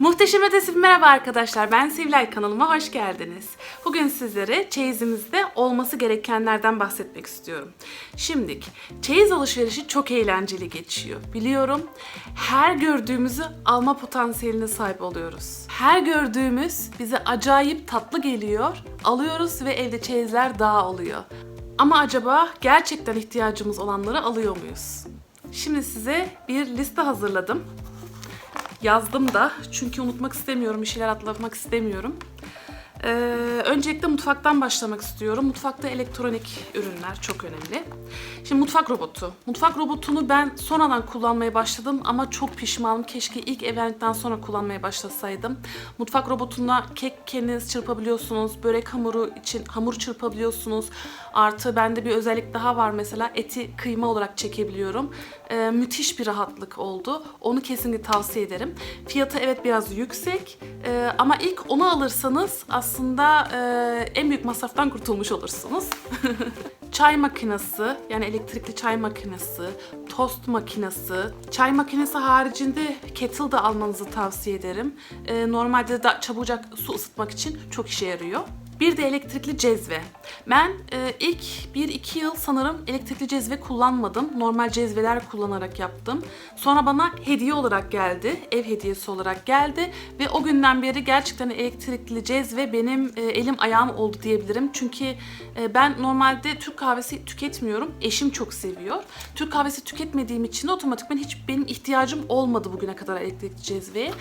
Muhteşem Ötesi merhaba arkadaşlar. Ben Sevilay kanalıma hoş geldiniz. Bugün sizlere çeyizimizde olması gerekenlerden bahsetmek istiyorum. Şimdilik çeyiz alışverişi çok eğlenceli geçiyor. Biliyorum her gördüğümüzü alma potansiyeline sahip oluyoruz. Her gördüğümüz bize acayip tatlı geliyor. Alıyoruz ve evde çeyizler daha oluyor. Ama acaba gerçekten ihtiyacımız olanları alıyor muyuz? Şimdi size bir liste hazırladım. Yazdım da çünkü unutmak istemiyorum, bir şeyler atlamak istemiyorum. Ee, öncelikle mutfaktan başlamak istiyorum. Mutfakta elektronik ürünler çok önemli. Şimdi mutfak robotu. Mutfak robotunu ben sonradan kullanmaya başladım ama çok pişmanım. Keşke ilk evlendikten sonra kullanmaya başlasaydım. Mutfak robotunda kek kendiniz çırpabiliyorsunuz. Börek hamuru için hamur çırpabiliyorsunuz. Artı bende bir özellik daha var mesela eti kıyma olarak çekebiliyorum. Ee, müthiş bir rahatlık oldu. Onu kesinlikle tavsiye ederim. Fiyatı evet biraz yüksek Ee, ama ilk onu alırsanız aslında e, en büyük masraftan kurtulmuş olursunuz. çay makinesi yani elektrikli çay makinesi, tost makinesi, çay makinesi haricinde kettle da almanızı tavsiye ederim. Ee, normalde de çabucak su ısıtmak için çok işe yarıyor. Bir de elektrikli cezve. Ben e, ilk 1-2 yıl sanırım elektrikli cezve kullanmadım. Normal cezveler kullanarak yaptım. Sonra bana hediye olarak geldi. Ev hediyesi olarak geldi. Ve o günden beri gerçekten elektrikli cezve benim e, elim ayağım oldu diyebilirim. Çünkü e, ben normalde Türk kahvesi tüketmiyorum. Eşim çok seviyor. Türk kahvesi tüketmediğim için de otomatikman hiç benim ihtiyacım olmadı bugüne kadar elektrikli cezveye.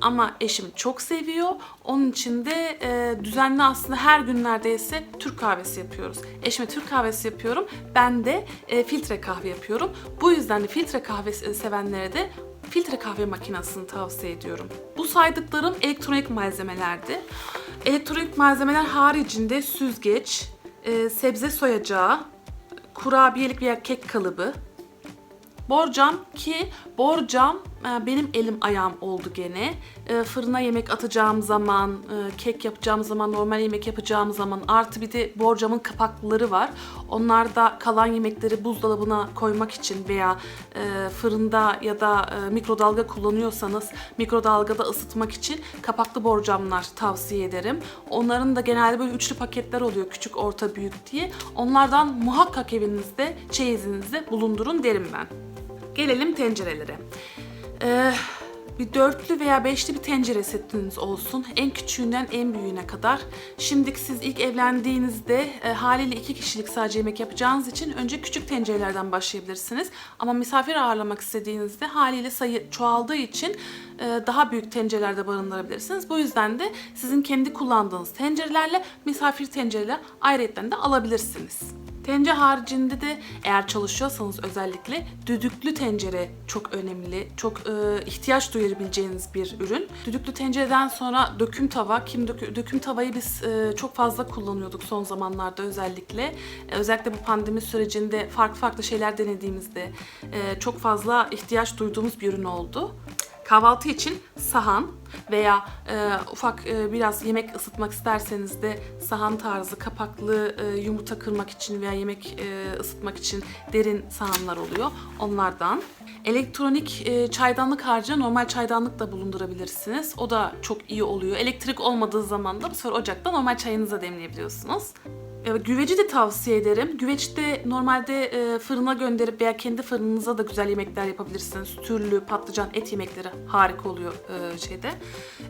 Ama eşim çok seviyor. Onun için de e, düzenli aslında her gün neredeyse Türk kahvesi yapıyoruz. Eşime Türk kahvesi yapıyorum. Ben de e, filtre kahve yapıyorum. Bu yüzden de filtre kahve sevenlere de filtre kahve makinesini tavsiye ediyorum. Bu saydıklarım elektronik malzemelerdi. Elektronik malzemeler haricinde süzgeç, e, sebze soyacağı, kurabiyelik veya kek kalıbı, Borcam ki borcam benim elim ayağım oldu gene. E, Fırına yemek atacağım zaman, e, kek yapacağım zaman, normal yemek yapacağım zaman artı bir de borcamın kapakları var. Onlar da kalan yemekleri buzdolabına koymak için veya e, fırında ya da e, mikrodalga kullanıyorsanız mikrodalgada ısıtmak için kapaklı borcamlar tavsiye ederim. Onların da genelde böyle üçlü paketler oluyor küçük, orta, büyük diye. Onlardan muhakkak evinizde, çeyizinizde bulundurun derim ben. Gelelim tencerelere. Ee, bir dörtlü veya beşli bir tencere setiniz olsun. En küçüğünden en büyüğüne kadar. Şimdiki siz ilk evlendiğinizde e, haliyle iki kişilik sadece yemek yapacağınız için önce küçük tencerelerden başlayabilirsiniz. Ama misafir ağırlamak istediğinizde haliyle sayı çoğaldığı için e, daha büyük tencerelerde barındırabilirsiniz. Bu yüzden de sizin kendi kullandığınız tencerelerle misafir tencereler ayrıyetten de alabilirsiniz. Tencere haricinde de eğer çalışıyorsanız özellikle düdüklü tencere çok önemli. Çok e, ihtiyaç duyabileceğiniz bir ürün. Düdüklü tencereden sonra döküm tava. Kim dökü- döküm tavayı biz e, çok fazla kullanıyorduk son zamanlarda özellikle. E, özellikle bu pandemi sürecinde farklı farklı şeyler denediğimizde e, çok fazla ihtiyaç duyduğumuz bir ürün oldu. Kahvaltı için sahan veya e, ufak e, biraz yemek ısıtmak isterseniz de sahan tarzı kapaklı e, yumurta kırmak için veya yemek e, ısıtmak için derin sahanlar oluyor. Onlardan. Elektronik e, çaydanlık haricinde normal çaydanlık da bulundurabilirsiniz. O da çok iyi oluyor. Elektrik olmadığı zaman da bu sefer ocakta normal çayınıza demleyebiliyorsunuz. Evet, güveci de tavsiye ederim. Güveç de normalde e, fırına gönderip veya kendi fırınınıza da güzel yemekler yapabilirsiniz. Türlü, patlıcan, et yemekleri harika oluyor e, şeyde,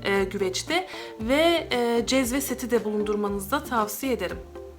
e, güveçte. Ve e, cezve seti de bulundurmanızı da tavsiye ederim.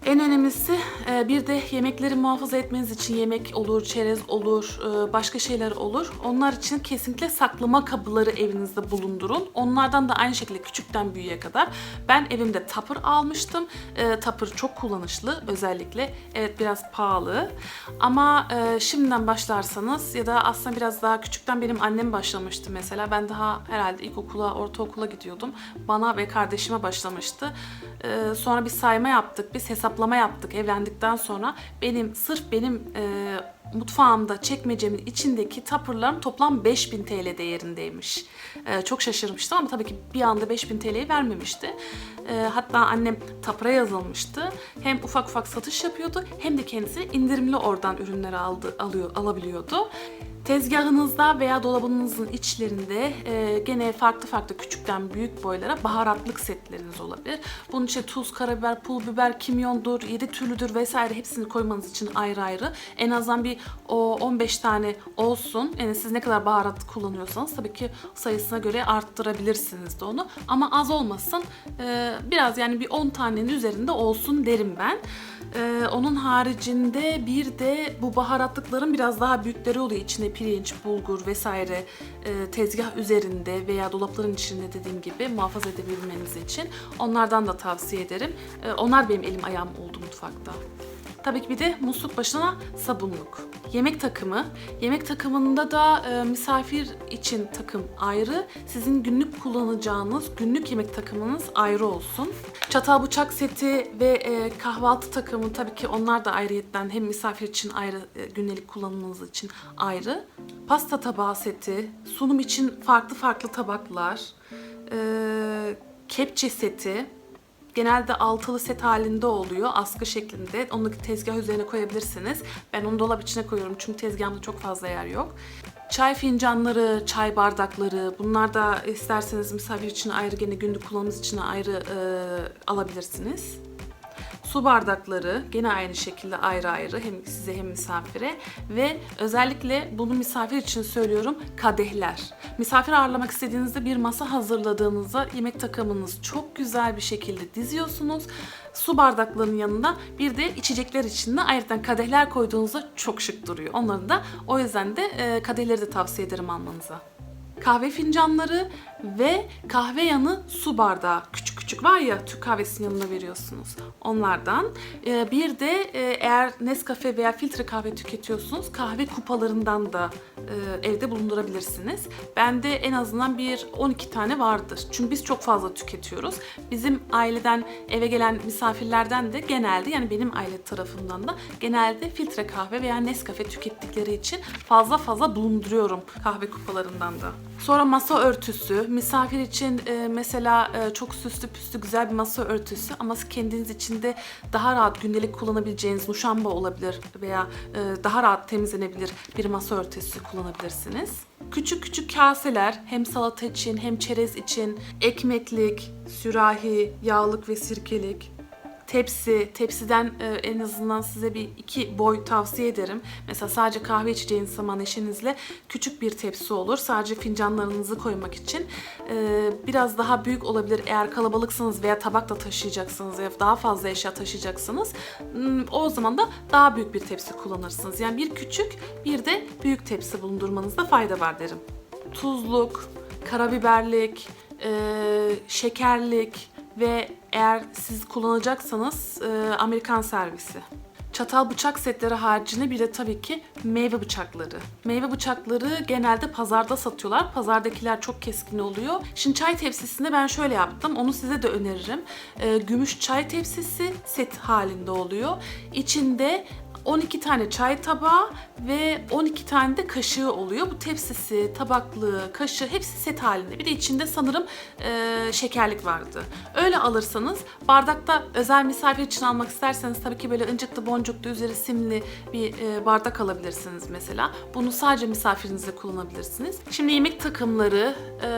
En önemlisi e, bir de yemekleri muhafaza etmeniz için yemek olur, çerez olur, e, başka şeyler olur. Onlar için kesinlikle saklama kabıları evinizde bulundurun. Onlardan da aynı şekilde küçükten büyüğe kadar. Ben evimde tapır almıştım. E, Tapır çok kullanışlı özellikle. Evet biraz pahalı. Ama şimdiden başlarsanız ya da aslında biraz daha küçükten benim annem başlamıştı mesela. Ben daha herhalde ilkokula, ortaokula gidiyordum. Bana ve kardeşime başlamıştı. Sonra bir sayma yaptık, biz hesaplama yaptık evlendikten sonra. Benim sırf benim e, mutfağımda çekmecemin içindeki tapırlarım toplam 5000 TL değerindeymiş. Ee, çok şaşırmıştım ama tabii ki bir anda 5000 TL'yi vermemişti. Ee, hatta annem tapıra yazılmıştı. Hem ufak ufak satış yapıyordu hem de kendisi indirimli oradan ürünleri aldı, alıyor, alabiliyordu. Tezgahınızda veya dolabınızın içlerinde e, gene farklı farklı küçükten büyük boylara baharatlık setleriniz olabilir. Bunun için tuz, karabiber, pul biber, kimyondur, yedi türlüdür vesaire hepsini koymanız için ayrı ayrı. En azından bir o 15 tane olsun. Yani siz ne kadar baharat kullanıyorsanız tabii ki sayısına göre arttırabilirsiniz de onu. Ama az olmasın. E, biraz yani bir 10 tanenin üzerinde olsun derim ben. Ee, onun haricinde bir de bu baharatlıkların biraz daha büyükleri oluyor. İçinde pirinç, bulgur vesaire e, tezgah üzerinde veya dolapların içinde dediğim gibi muhafaza edebilmeniz için onlardan da tavsiye ederim. Ee, onlar benim elim ayağım oldu mutfakta. Tabii ki bir de musluk başına sabunluk. Yemek takımı. Yemek takımında da e, misafir için takım ayrı. Sizin günlük kullanacağınız günlük yemek takımınız ayrı olsun. Çatal bıçak seti ve e, kahvaltı takımı tabii ki onlar da ayrıyetten hem misafir için ayrı e, günlük kullanımınız için ayrı. Pasta tabağı seti, sunum için farklı farklı tabaklar, e, kepçe seti, Genelde altılı set halinde oluyor. Askı şeklinde. Onu tezgah üzerine koyabilirsiniz. Ben onu dolap içine koyuyorum çünkü tezgahımda çok fazla yer yok. Çay fincanları, çay bardakları bunlar da isterseniz misafir için ayrı gene günlük kullanımınız için ayrı e, alabilirsiniz. Su bardakları gene aynı şekilde ayrı ayrı hem size hem misafire ve özellikle bunu misafir için söylüyorum kadehler. Misafir ağırlamak istediğinizde bir masa hazırladığınızda yemek takımınız çok güzel bir şekilde diziyorsunuz. Su bardaklarının yanında bir de içecekler için de ayrıca kadehler koyduğunuzda çok şık duruyor. Onları da o yüzden de e, kadehleri de tavsiye ederim almanıza kahve fincanları ve kahve yanı su bardağı. Küçük küçük var ya Türk kahvesinin yanına veriyorsunuz. Onlardan. Ee, bir de e, eğer Nescafe veya filtre kahve tüketiyorsunuz kahve kupalarından da e, evde bulundurabilirsiniz. Bende en azından bir 12 tane vardır. Çünkü biz çok fazla tüketiyoruz. Bizim aileden eve gelen misafirlerden de genelde yani benim aile tarafından da genelde filtre kahve veya Nescafe tükettikleri için fazla fazla bulunduruyorum kahve kupalarından da. Sonra masa örtüsü. Misafir için e, mesela e, çok süslü püslü güzel bir masa örtüsü ama kendiniz için de daha rahat gündelik kullanabileceğiniz muşamba olabilir veya e, daha rahat temizlenebilir bir masa örtüsü kullanabilirsiniz. Küçük küçük kaseler hem salata için hem çerez için ekmeklik, sürahi, yağlık ve sirkelik tepsi, tepsiden e, en azından size bir iki boy tavsiye ederim. Mesela sadece kahve içeceğiniz zaman eşinizle küçük bir tepsi olur. Sadece fincanlarınızı koymak için. E, biraz daha büyük olabilir eğer kalabalıksınız veya tabak da taşıyacaksınız veya daha fazla eşya taşıyacaksınız. Hmm, O zaman da daha büyük bir tepsi kullanırsınız. Yani bir küçük bir de büyük tepsi bulundurmanızda fayda var derim. Tuzluk, karabiberlik, e, şekerlik, ve eğer siz kullanacaksanız e, Amerikan servisi. Çatal bıçak setleri haricinde bir de tabii ki meyve bıçakları. Meyve bıçakları genelde pazarda satıyorlar. Pazardakiler çok keskin oluyor. Şimdi çay tepsisinde ben şöyle yaptım. Onu size de öneririm. E, gümüş çay tepsisi set halinde oluyor. İçinde 12 tane çay tabağı ve 12 tane de kaşığı oluyor. Bu tepsisi, tabaklığı, kaşığı hepsi set halinde. Bir de içinde sanırım e, şekerlik vardı. Öyle alırsanız bardakta özel misafir için almak isterseniz tabii ki böyle ıncıklı boncuklu üzeri simli bir e, bardak alabilirsiniz mesela. Bunu sadece misafirinizle kullanabilirsiniz. Şimdi yemek takımları, e,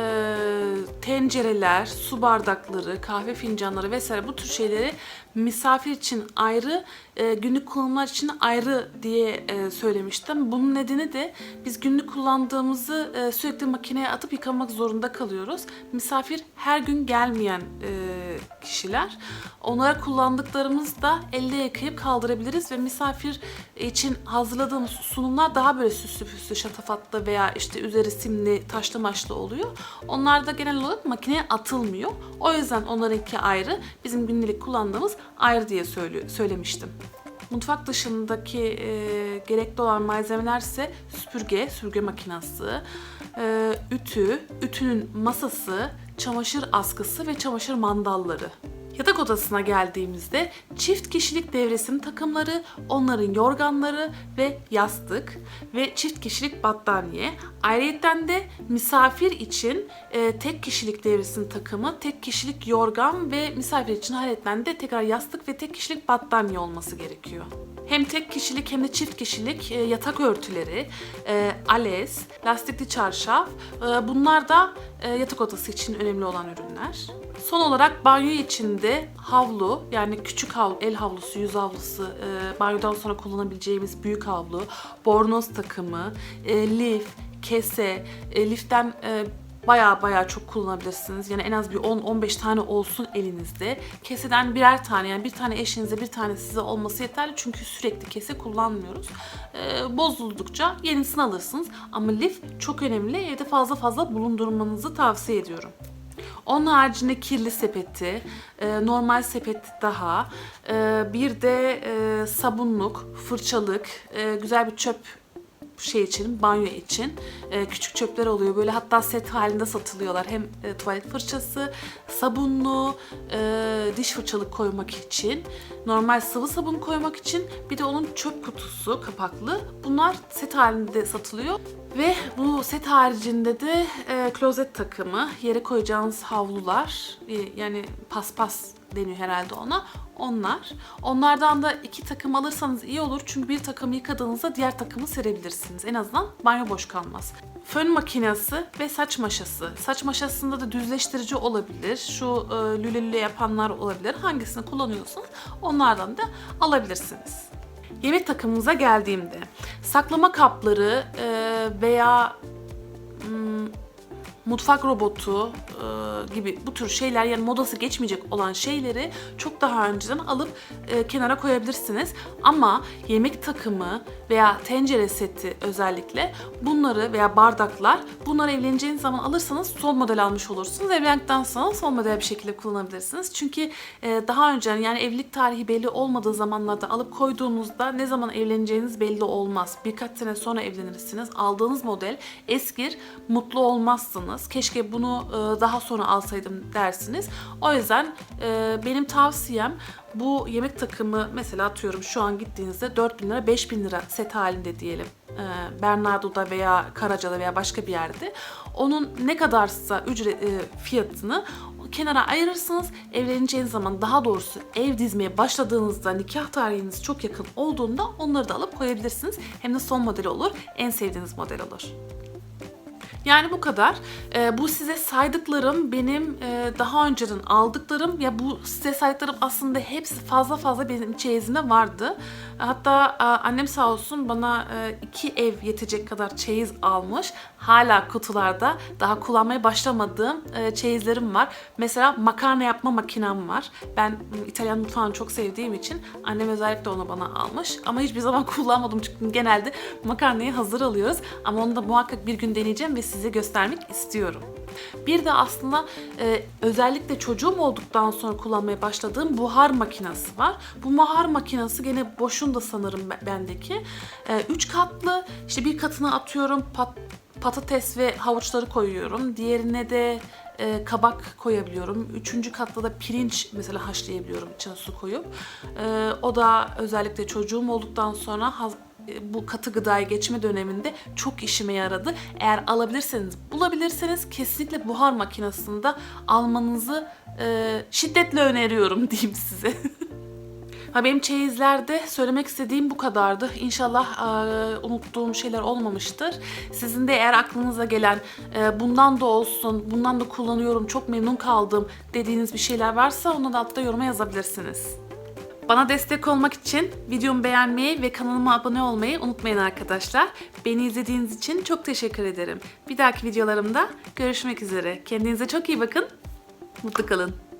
tencereler, su bardakları, kahve fincanları vesaire bu tür şeyleri misafir için ayrı, e, günlük kullanımlar için ayrı diye e, söylemiştim. Bunun nedeni de biz günlük kullandığımızı e, sürekli makineye atıp yıkamak zorunda kalıyoruz. Misafir her gün gelmeyen e, kişiler. Onlara kullandıklarımızı da elde yıkayıp kaldırabiliriz ve misafir için hazırladığımız sunumlar daha böyle süslü püslü, şatafatlı veya işte üzeri simli, taşlı maşlı oluyor. Onlar da genel olarak makineye atılmıyor. O yüzden onlarınki ayrı, bizim günlük kullandığımız ayrı diye söyle, söylemiştim. Mutfak dışındaki e, gerekli olan malzemeler ise süpürge, süpürge makinesi, e, ütü, ütünün masası, çamaşır askısı ve çamaşır mandalları. Yatak odasına geldiğimizde çift kişilik devresim takımları, onların yorganları ve yastık ve çift kişilik battaniye. Ayrıca de misafir için e, tek kişilik devresim takımı, tek kişilik yorgan ve misafir için ayrıca de tekrar yastık ve tek kişilik battaniye olması gerekiyor. Hem tek kişilik hem de çift kişilik e, yatak örtüleri, e, alez, lastikli çarşaf e, bunlar da yatak odası için önemli olan ürünler. Son olarak banyo içinde havlu yani küçük havlu, el havlusu, yüz havlusu, banyodan sonra kullanabileceğimiz büyük havlu, bornoz takımı, lif, kese, liften baya baya çok kullanabilirsiniz. Yani en az bir 10-15 tane olsun elinizde. Keseden birer tane yani bir tane eşinize bir tane size olması yeterli. Çünkü sürekli kese kullanmıyoruz. Ee, bozuldukça yenisini alırsınız. Ama lif çok önemli. Evde fazla fazla bulundurmanızı tavsiye ediyorum. Onun haricinde kirli sepeti, e, normal sepet daha, e, bir de e, sabunluk, fırçalık, güzel bir çöp şey için, banyo için e, küçük çöpler oluyor. Böyle hatta set halinde satılıyorlar. Hem e, tuvalet fırçası, sabunlu, e, diş fırçalık koymak için, normal sıvı sabun koymak için bir de onun çöp kutusu kapaklı. Bunlar set halinde satılıyor. Ve bu set haricinde de e, klozet takımı, yere koyacağınız havlular, e, yani paspas deniyor herhalde ona. Onlar. Onlardan da iki takım alırsanız iyi olur. Çünkü bir takımı yıkadığınızda diğer takımı serebilirsiniz. En azından banyo boş kalmaz. Fön makinesi ve saç maşası. Saç maşasında da düzleştirici olabilir. Şu e, lüle lüle yapanlar olabilir. Hangisini kullanıyorsanız onlardan da alabilirsiniz. Yemek takımımıza geldiğimde saklama kapları e, veya hmm, mutfak robotu e, gibi bu tür şeyler yani modası geçmeyecek olan şeyleri çok daha önceden alıp e, kenara koyabilirsiniz. Ama yemek takımı veya tencere seti özellikle bunları veya bardaklar bunları evleneceğiniz zaman alırsanız son model almış olursunuz. Evlendikten sonra son model bir şekilde kullanabilirsiniz. Çünkü e, daha önce yani evlilik tarihi belli olmadığı zamanlarda alıp koyduğunuzda ne zaman evleneceğiniz belli olmaz. Birkaç sene sonra evlenirsiniz. Aldığınız model eskir, mutlu olmazsınız. Keşke bunu e, daha sonra alsaydım dersiniz. O yüzden e, benim tavsiyem bu yemek takımı mesela atıyorum şu an gittiğinizde 4000 lira 5000 lira set halinde diyelim. E, Bernardo'da veya Karaca'da veya başka bir yerde. Onun ne kadarsa ücret fiyatını kenara ayırırsınız. Evleneceğiniz zaman daha doğrusu ev dizmeye başladığınızda nikah tarihiniz çok yakın olduğunda onları da alıp koyabilirsiniz. Hem de son model olur. En sevdiğiniz model olur. Yani bu kadar. Ee, bu size saydıklarım benim e, daha önceden aldıklarım. Ya bu size saydıklarım aslında hepsi fazla fazla benim çeyizimde vardı. Hatta e, annem sağ olsun bana e, iki ev yetecek kadar çeyiz almış. Hala kutularda daha kullanmaya başlamadığım e, çeyizlerim var. Mesela makarna yapma makinem var. Ben m, İtalyan mutfağını çok sevdiğim için annem özellikle onu bana almış. Ama hiçbir zaman kullanmadım çünkü genelde makarnayı hazır alıyoruz. Ama onu da muhakkak bir gün deneyeceğim ve size göstermek istiyorum. Bir de aslında e, özellikle çocuğum olduktan sonra kullanmaya başladığım buhar makinesi var. Bu buhar makinesi gene boşunda sanırım be- bendeki. E, üç katlı işte bir katına atıyorum pat, patates ve havuçları koyuyorum. Diğerine de e, kabak koyabiliyorum. Üçüncü katta da pirinç mesela haşlayabiliyorum içine su koyup. E, o da özellikle çocuğum olduktan sonra e, bu katı gıdaya geçme döneminde çok işime yaradı. Eğer alabilirseniz, bulabilirseniz kesinlikle buhar makinesini de almanızı e, şiddetle öneriyorum diyeyim size. Ha benim çeyizlerde söylemek istediğim bu kadardı. İnşallah e, unuttuğum şeyler olmamıştır. Sizin de eğer aklınıza gelen e, bundan da olsun, bundan da kullanıyorum, çok memnun kaldım dediğiniz bir şeyler varsa onu da altta yoruma yazabilirsiniz. Bana destek olmak için videomu beğenmeyi ve kanalıma abone olmayı unutmayın arkadaşlar. Beni izlediğiniz için çok teşekkür ederim. Bir dahaki videolarımda görüşmek üzere. Kendinize çok iyi bakın. Mutlu kalın.